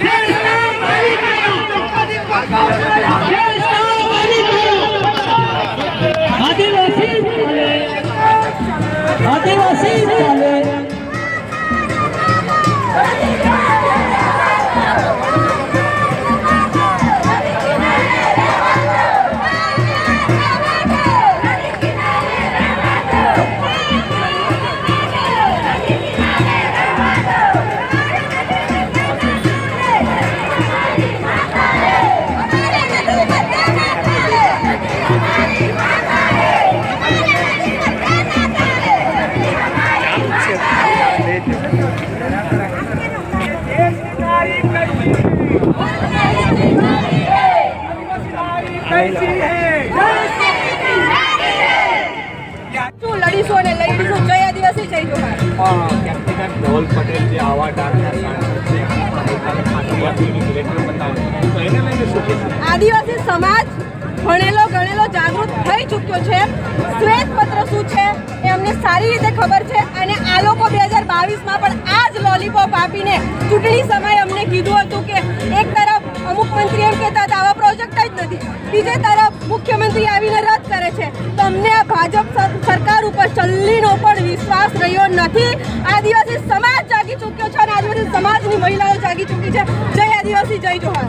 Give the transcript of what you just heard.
આદિવાસી લડીશું અને લડીશું શું કહેશો આદિવાસી સમાજ ભણેલો, ગણેલો, જાગૃત થઈ ચૂક્યો છે. શ્વેત પત્ર શું છે એ અમને સારી રીતે ખબર છે. અને આ લોકો બે હજાર બાવીસમાં પણ આ જ આપીને ચૂંટણી સમયે અમને કીધું હતું કે એક તરફ અમુક મંત્રી એમ કહેતા હતા, આવા પ્રોજેક્ટ જ નથી. બીજે તરફ મુખ્યમંત્રી આવીને રદ કરે છે. તો અમને આ ભાજપ સરકાર ઉપર ચલ્લીનો પણ વિશ્વાસ રહ્યો નથી. આદિવાસી સમાજ જાગી ચૂક્યો છે અને આદિવાસી સમાજની મહિલાઓ જાગી ચૂકી છે. જય આદિવાસી, જય જોહાર.